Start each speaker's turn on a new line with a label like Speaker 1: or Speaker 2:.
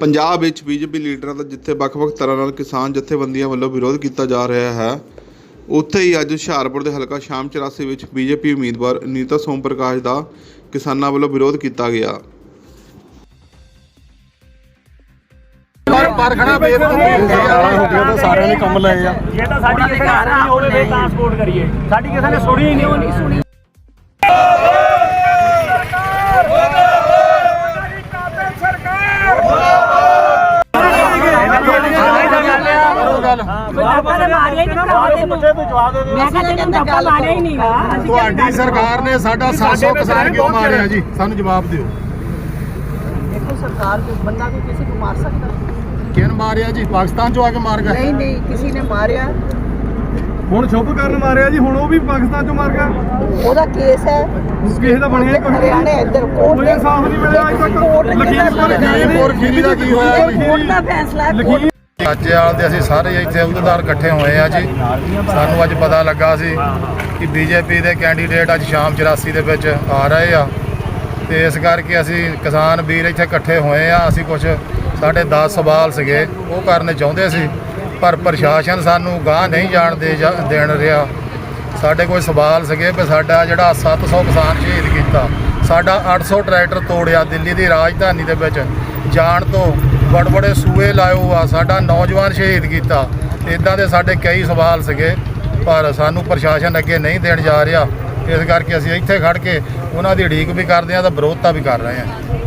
Speaker 1: ਪੰਜਾਬ ਵਿੱਚ ਬੀਜੇਪੀ ਲੀਡਰਾਂ ਦਾ ਜਿੱਥੇ ਵੱਖ-ਵੱਖ ਤਰ੍ਹਾਂ ਨਾਲ ਕਿਸਾਨ ਜਥੇਬੰਦੀਆਂ ਵੱਲੋਂ ਵਿਰੋਧ ਕੀਤਾ ਜਾ ਰਿਹਾ ਹੈ, ਉੱਥੇ ਹੀ ਅੱਜ ਹੁਸ਼ਿਆਰਪੁਰ ਦੇ ਹਲਕਾ ਸ਼ਾਮ 84 ਵਿੱਚ ਬੀਜੇਪੀ ਉਮੀਦਵਾਰ ਨੀਤਾ ਸੋਮ ਪ੍ਰਕਾਸ਼ ਦਾ ਕਿਸਾਨਾਂ ਵੱਲੋਂ ਵਿਰੋਧ ਕੀਤਾ ਗਿਆ।
Speaker 2: ਪਰ ਪਰਖਣਾ
Speaker 3: ਹੋ ਗਿਆ ਤਾਂ ਸਾਰਿਆਂ ਨੇ ਕੰਮ ਲਏ ਆ
Speaker 4: ਜੇ ਤਾਂ ਸਾਡੀ ਕਿਸੇ ਨੇ ਸੁਣੀ। ਹੋਵੇ ਤਾਂ ਸਪੋਰਟ ਕਰੀਏ ਸਾਡੀ ਕਿਸੇ ਨੇ ਸੁਣੀ ਨਹੀਂ, ਉਹ ਨਹੀਂ ਸੁਣੀ।
Speaker 5: ਆਪਾਂ ਨੇ ਮਾਰਿਆ ਹੀ ਨਹੀਂ ਭਰਾਵਾ ਤੈਨੂੰ। ਮੈਂ ਕਿਹਾ ਤੈਨੂੰ ਧੱਕਾ ਮਾਰਿਆ ਹੀ ਨਹੀਂਗਾ।
Speaker 2: ਤੁਹਾਡੀ ਸਰਕਾਰ ਨੇ ਸਾਡਾ 700 ਕਿਸਾਨ ਕਿਉਂ ਮਾਰਿਆ ਜੀ? ਸਾਨੂੰ ਜਵਾਬ ਦਿਓ।
Speaker 6: ਦੇਖੋ ਸਰਕਾਰ ਕੋਈ ਬੰਦਾ ਕੋਈ ਕਿਸੇ ਨੂੰ ਮਾਰ ਸਕਦਾ।
Speaker 2: ਕਿਹਨ ਮਾਰਿਆ ਜੀ? ਪਾਕਿਸਤਾਨ ਚੋਂ ਆ ਕੇ ਮਾਰ ਗਏ
Speaker 6: ਨਹੀਂ ਨਹੀਂ ਕਿਸੇ ਨੇ ਮਾਰਿਆ।
Speaker 3: ਹੁਣ ਸ਼ੁਭ ਕਰਨ ਮਾਰਿਆ ਜੀ ਹੁਣ ਉਹ ਵੀ ਪਾਕਿਸਤਾਨ ਚੋਂ ਮਾਰ ਗਿਆ।
Speaker 6: ਉਹਦਾ ਕੇਸ ਹੈ।
Speaker 3: ਕਿਸੇ ਦਾ ਬਣਿਆ ਨਹੀਂ।
Speaker 6: ਹਰਿਆਣੇ ਇੱਧਰ ਕੋਰਟ
Speaker 3: ਕੋਈ ਇਨਸਾਫ ਨਹੀਂ ਮਿਲਿਆ ਅੱਜ ਤੱਕ।
Speaker 2: ਲਖੀਮਪੁਰ ਖੀਰੀ ਦਾ ਕੀ ਹੋਇਆ ਜੀ?
Speaker 6: ਕੋਰਟ ਦਾ ਫੈਸਲਾ ਹੈ ਕੋਰਟ
Speaker 2: ਅੱਜੇਵਾਲ ਦੇ ਅਸੀਂ ਸਾਰੇ ਇੱਥੇ ਅਹੁਦੇਦਾਰ ਇਕੱਠੇ ਹੋਏ ਆ ਜੀ। ਸਾਨੂੰ ਅੱਜ ਪਤਾ ਲੱਗਾ ਸੀ ਕਿ ਬੀਜੇਪੀ ਦੇ ਕੈਂਡੀਡੇਟ ਅੱਜ ਸ਼ਾਮ 84 ਦੇ ਵਿੱਚ ਆ ਰਹੇ ਆ। ਤੇ ਇਸ ਕਰਕੇ ਅਸੀਂ ਕਿਸਾਨ ਵੀਰ ਇੱਥੇ ਇਕੱਠੇ ਹੋਏ ਆ। ਅਸੀਂ ਕੁਝ ਸਾਡੇ 10 ਸਵਾਲ ਸੀਗੇ, ਉਹ ਕਰਨੇ ਚਾਹੁੰਦੇ ਸੀ, ਪਰ ਪ੍ਰਸ਼ਾਸਨ ਸਾਨੂੰ ਗਾਹ ਨਹੀਂ ਜਾਣ ਦੇ ਜਾ- ਦੇਣ ਰਿਹਾ। ਸਾਡੇ ਕੋਈ ਸਵਾਲ ਸੀਗੇ ਵੀ ਸਾਡਾ ਜਿਹੜਾ 700 ਕਿਸਾਨ ਸ਼ਹੀਦ ਕੀਤਾ, ਸਾਡਾ 800 ਟਰੈਕਟਰ ਤੋੜਿਆ ਦਿੱਲੀ ਦੀ ਰਾਜਧਾਨੀ ਦੇ ਵਿੱਚ। ਜਾਣ ਤੋਂ ਬੜ ਬੜੇ ਸੂਏ ਲਾਇਓ ਆ, ਸਾਡਾ ਨੌਜਵਾਨ ਸ਼ਹੀਦ ਕੀਤਾ। ਇਦਾਂ ਦੇ ਸਾਡੇ ਕਈ ਸਵਾਲ ਸੀਗੇ, ਪਰ ਸਾਨੂੰ ਪ੍ਰਸ਼ਾਸਨ ਅੱਗੇ ਨਹੀਂ ਦੇਣ ਜਾ ਰਿਹਾ। ਇਸ ਕਰਕੇ ਅਸੀਂ ਇੱਥੇ ਖੜ ਕੇ ਉਹਨਾਂ ਦੀ ਉਡੀਕ ਵੀ ਕਰਦੇ ਹਾਂ ਤਾਂ ਵਿਰੋਧਤਾ ਵੀ ਕਰ ਰਹੇ ਹਾਂ।